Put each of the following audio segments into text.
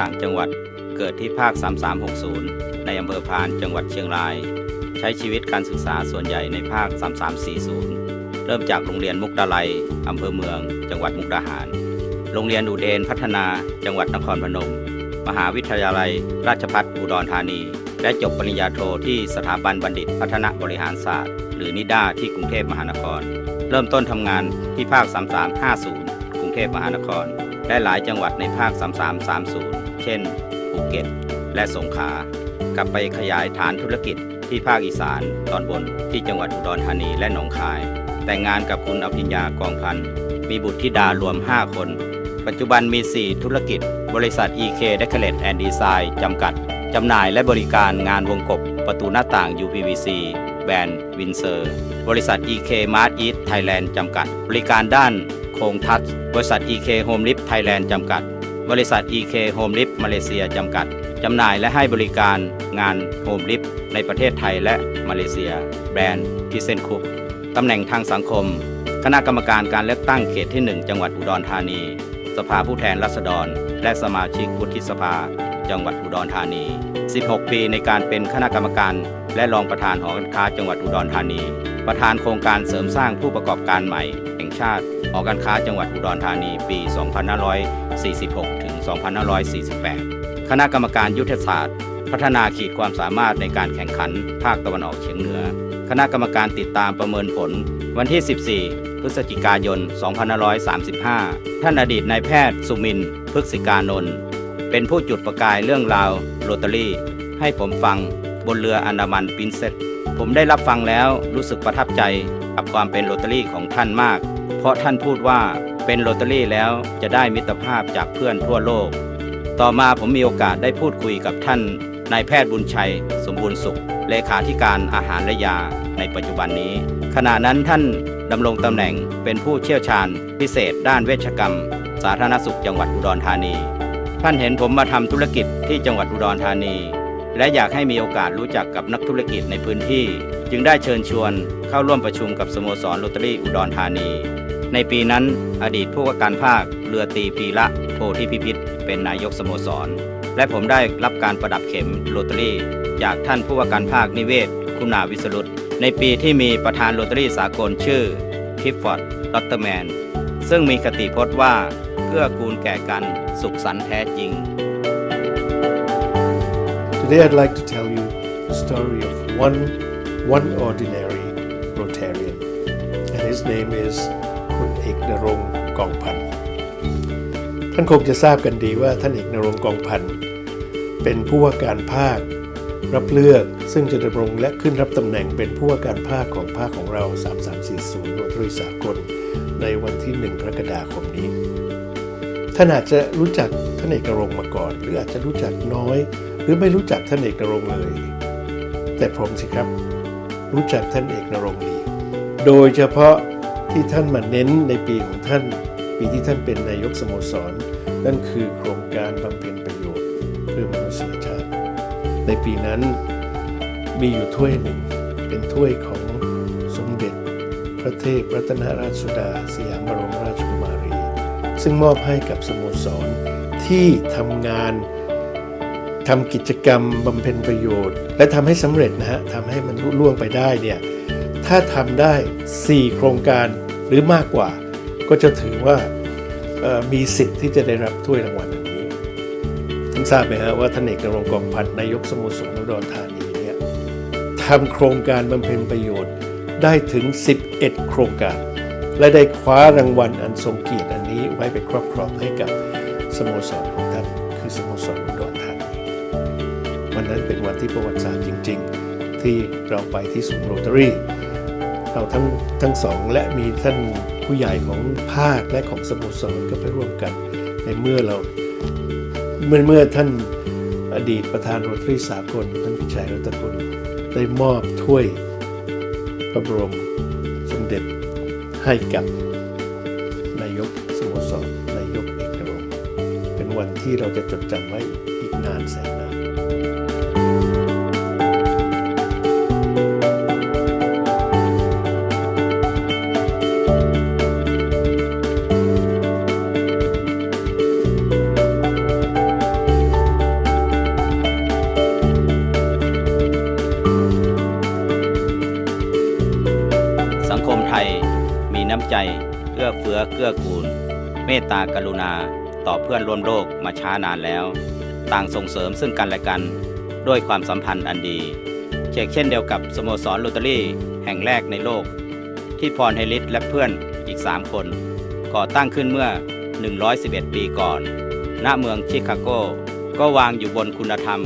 ต่างจังหวัด เกิดที่ภาค 3360 ในอำเภอพานจังหวัดเชียงราย ใช้ชีวิตการศึกษาส่วนใหญ่ในภาค 3340 เริ่มจากโรงเรียนมุกดาลัยอำเภอเมือง จังหวัดมุกดาหาร โรงเรียนอุเดนพัฒนา จังหวัดนครพนม มหาวิทยาลัย ราชภัฏอุดรธานี และจบปริญญาโทที่สถาบันบัณฑิตพัฒนาบริหารศาสตร์ หรือนิด้าที่กรุงเทพมหานคร เริ่มต้นทำงานที่ภาค 3350 กรุงเทพมหานครและหลายจังหวัดในภาค 3330 เช่นภูเก็ต และสงขลากลับไปขยายฐานธุรกิจที่ภาคอีสานตอนบนที่จังหวัดอุดรธานีและหนองคาย แต่งงานกับคุณอภิญญากองพันธ์มีบุตรธิดารวม 5 คน ปัจจุบันมี 4 ธุรกิจ บริษัท EK Decorate and Design จำกัด จำหน่ายและบริการงานวงกบ ประตูหน้าต่าง UPVC แบรนด์วินเซอร์ บริษัท EK Mart East Thailand จำกัด บริการด้านโครงทัศน์บริษัท EK Home Lift Thailand จำกัด บริษัท EK Home Lift มาเลเซียจำกัด จำหน่ายและให้บริการงาน Home Lift ในประเทศไทยและมาเลเซีย แบรนด์ทิเซนคุกตำแหน่งทางสังคม คณะกรรมการการเลือกตั้งเขตที่ 1 จังหวัดอุดรธานี สภาผู้แทนราษฎร และสมาชิกวุฒิสภา จังหวัดอุดรธานี 16 ปีในการเป็นคณะกรรมการและรองประธานหอการค้าจังหวัดอุดรธานี ประธานโครงการเสริมสร้างผู้ประกอบการใหม่ ชาติหอการค้าจังหวัดอุดรธานีปี 2546 ถึง 2548 คณะกรรมการยุทธศาสตร์ พัฒนาขีดความสามารถในการแข่งขันภาคตะวันออกเฉียงเหนือ คณะกรรมการติดตามประเมินผล วันที่ 14 พฤศจิกายน 2535 ท่านอดีตนายแพทย์สุมินพฤกษิกานนท์เป็นผู้จุดประกายเรื่องราวโรตารี่ให้ผมฟังบนเรืออันดามันปินเซสผมได้รับฟังแล้วรู้สึกประทับใจกับความเป็นโรตารี่ของท่านมาก เพราะท่านพูดว่าเป็นโรตารี่แล้วจะได้มิตรภาพจากเพื่อนทั่วโลก ต่อมาผมมีโอกาสได้พูดคุยกับท่านนายแพทย์บุญชัย สมบูรณ์สุข เลขาธิการอาหารและยาในปัจจุบันนี้ ขณะนั้นท่านดำรงตำแหน่งเป็นผู้เชี่ยวชาญ พิเศษ ด้านเวชกรรม สาธารณสุขจังหวัดอุดรธานี ท่านเห็นผมมาทำธุรกิจที่จังหวัดอุดรธานี และอยากให้มีโอกาสรู้จักกับนักธุรกิจในพื้นที่ จึงได้เชิญชวนเข้าร่วมประชุมกับสโมสรโรตารี่อุดรธานี ในปีนั้นอดีตผู้ว่าการภาคเรือตีปีละโพธิพิพิธเป็นนายกสโมสร และผมได้รับการประดับเข็มโรตารี่ จากท่านผู้ว่าการภาคนิเวศ คุณาวิสรุตในปีที่มีประธานโรตารี่สากลชื่อคิฟฟอร์ดลอตเตอร์แมนซึ่งมีคติพจน์ว่าเพื่อกูลแก่กันสุขสันต์แท้จริง Today I'd like to tell you the story of one one ordinary Rotarian and his name is คุณเอกนรงกองพันธ์ท่านคงจะทราบกันดีว่าท่านเอกนรงกองพันธ์เป็นผู้ว่าการภาครับเลือกซึ่งจะดำรงและขึ้นรับตำแหน่งเป็นผู้ว่าการภาคของภาคของเรา 3340โรตรีสากลในวันที่ 1 กรกฎาคมนี้ ท่านอาจจะรู้จักท่านเอกนรงค์มาก่อน หรืออาจจะรู้จักน้อย หรือไม่รู้จักท่านเอกนรงเลย แต่ผมสิครับ รู้จักท่านเอกนรงดีโดยเฉพาะที่ท่านมาเน้นในปีของท่าน ปีที่ท่านเป็นนายกสโมสร นั่นคือโครงการบำเพ็ญประโยชน์เพื่อมนุษยชาติ ในปีนั้นมีอยู่ถ้วยหนึ่ง เป็นถ้วยของสมเด็จ พระเทพรัตนราชสุดา สยามบรมราชกุมารี ซึ่งมอบให้กับสโมสรที่ทำงาน ทำกิจกรรมบำเพ็ญประโยชน์ และทำให้สำเร็จนะฮะทำให้มันรุ่ล่วงไปได้เนี่ยถ้าทำได้ 4 โครงการหรือมากกว่า ก็จะถือว่ามีสิทธิ์ที่จะได้รับถ้วยรางวัลอันนี้ท่านทราบไหมฮะว่าท่านเอกนรงกองพันธ์นายกสโมสรอุดรธานีเนี่ยทำโครงการบำเพ็ญประโยชน์ได้ถึง 11 โครงการ และได้คว้ารางวัลอันทรงเกียรติอันนี้ไว้เป็นครอบครองให้กับสโมสร วันนั้นเป็นวันที่ประวัติศาสตร์จริง ๆ ที่เราไปที่ศูนย์โรตารี่เราทั้งทั้งสองและมีท่านผู้ใหญ่ของภาคและของสโมสรก็ไปร่วมกัน ในเมื่อเราเมื่อเมื่อท่านอดีตประธานโรตารีสากลท่านพิชัยรัตกุลได้มอบถ้วยพระบรมสมเด็จให้กับนายกสโมสรนายกเอกนรงเป็นวันที่เราจะจดจำไว้อีกนานแสนนาน กื้อกูล เมตตากรุณาต่อเพื่อนร่วมโลกมาช้านานแล้ว ต่างส่งเสริมซึ่งกันและกันด้วยความสัมพันธ์อันดีเชกเช่นเดียวกับสโมสรโรตารี่แห่งแรกในโลก ที่พรเฮลิสและเพื่อนอีก 3 คน ก่อตั้งขึ้นเมื่อ 111 ปีก่อน ณเมืองชิคาโก ก็วางอยู่บนคุณธรรม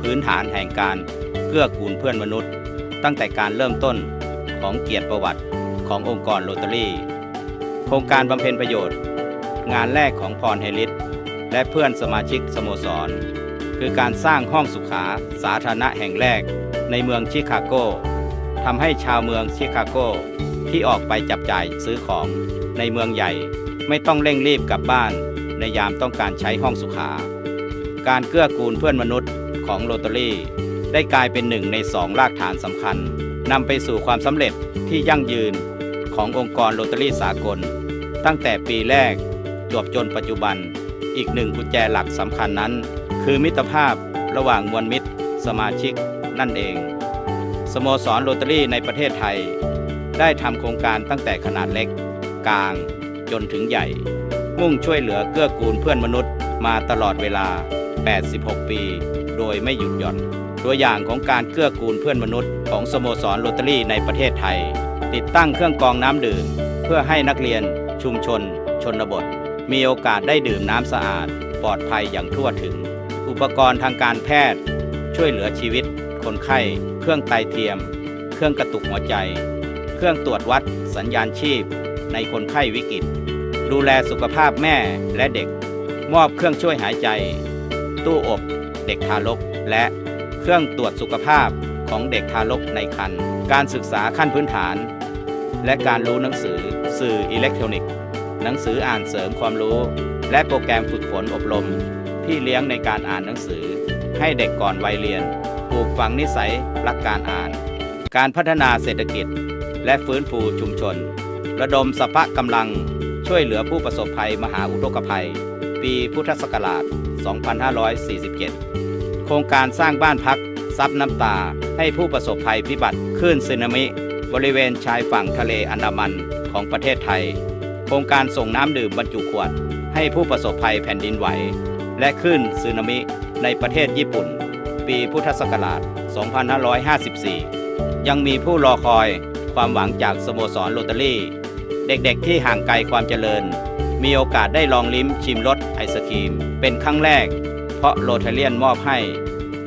พื้นฐานแห่งการเกื้อกูลเพื่อนมนุษย์ ตั้งแต่การเริ่มต้นของเกียรติประวัติขององค์กรโรตารี่ โครงการบำเพ็ญประโยชน์ งานแรกของพรเฮลิสและเพื่อนสมาชิกสโมสร คือการสร้างห้องสุขาสาธารณะแห่งแรกในเมืองชิคาโกทำให้ชาวเมืองชิคาโกที่ออกไปจับจ่ายซื้อของในเมืองใหญ่ ไม่ต้องเร่งรีบกลับบ้านในยามต้องการใช้ห้องสุขา การเกื้อกูลเพื่อนมนุษย์ของโรตารี่ ได้กลายเป็นหนึ่งในสองรากฐานสำคัญนำไปสู่ความสำเร็จที่ยั่งยืน ขององค์กรโรตารี่สากล ตั้งแต่ปีแรกจวบจนปัจจุบัน อีกหนึ่งกุญแจหลักสำคัญนั้น คือมิตรภาพระหว่างมวลมิตร สมาชิกนั่นเอง สโมสรโรตารี่ในประเทศไทย ได้ทำโครงการตั้งแต่ขนาดเล็ก กลาง จนถึงใหญ่ มุ่งช่วยเหลือเกื้อกูลเพื่อนมนุษย์มาตลอดเวลา 86 ปี โดยไม่หยุดหย่อน ตัวอย่างของการเกื้อกูลเพื่อนมนุษย์ของสโมสรโรตารี่ในประเทศไทย ติดตั้งเครื่องกรองน้ำดื่ม เพื่อให้นักเรียน ชุมชน ชนบท มีโอกาสได้ดื่มน้ำสะอาด ปลอดภัยอย่างทั่วถึง อุปกรณ์ทางการแพทย์ ช่วยเหลือชีวิต คนไข้ เครื่องไตเทียม เครื่องกระตุกหัวใจ เครื่องตรวจวัด สัญญาณชีพ ในคนไข้วิกฤต ดูแลสุขภาพแม่และเด็ก มอบเครื่องช่วยหายใจ ตู้อบ เด็กทารกและ เครื่องตรวจสุขภาพของเด็กทารกในครรภ์การศึกษาขั้นพื้นฐาน และการรู้หนังสือสื่ออิเล็กทรอนิกส์ หนังสืออ่านเสริมความรู้ และโปรแกรมฝึกฝนอบรม ที่เลี้ยงในการอ่านหนังสือ ให้เด็กก่อนวัยเรียนปลูกฝังนิสัยรักการอ่าน การพัฒนาเศรษฐกิจ และฟื้นฟูชุมชน ระดมสภะกำลังช่วยเหลือผู้ประสบภัยมหาอุทกภัย ปีพุทธศักราช 2547 โครงการสร้างบ้านพักซับน้ำตาให้ผู้ประสบภัยพิบัติคลื่นสึนามิ บริเวณชายฝั่งทะเลอันดามันของประเทศไทย โครงการส่งน้ำดื่มบรรจุขวด ให้ผู้ประสบภัยแผ่นดินไหว และคลื่นสึนามิในประเทศญี่ปุ่น ปีพุทธศักราช 2554 ยังมีผู้รอคอยความหวังจากสโมสรโรตารี่ เด็กๆที่ห่างไกลความเจริญ มีโอกาสได้ลองลิ้มชิมรสไอศครีม เป็นครั้งแรก เพราะโรตาเลียนมอบให้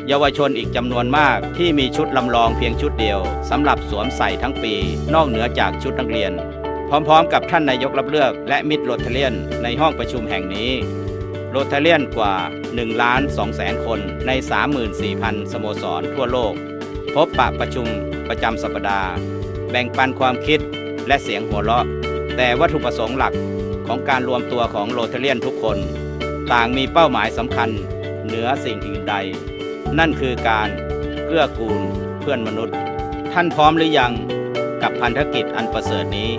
เยาวชนอีกจำนวนมากที่มีชุดลำลองเพียงชุดเดียวสำหรับสวมใส่ทั้งปี นอกเหนือจากชุดนักเรียน พร้อมๆ กับท่านนายกรับเลือกและมิตรโรตาเลียนในห้องประชุมแห่งนี้โรตาเลียนกว่า1ล้าน2แสนคนใน 34,000 สโมสรทั่วโลก พบปะประชุมประจำสัปดาห์ แบ่งปันความคิดและเสียงหัวเราะ แต่วัตถุประสงค์หลักของการรวมตัวของโรตาเลียนทุกคน ต่างมีเป้าหมายสำคัญ เหนือสิ่งอื่นใด นั่นคือการเกื้อกูลเพื่อนมนุษย์ ท่านพร้อมหรือยังกับพันธกิจอันประเสริฐนี้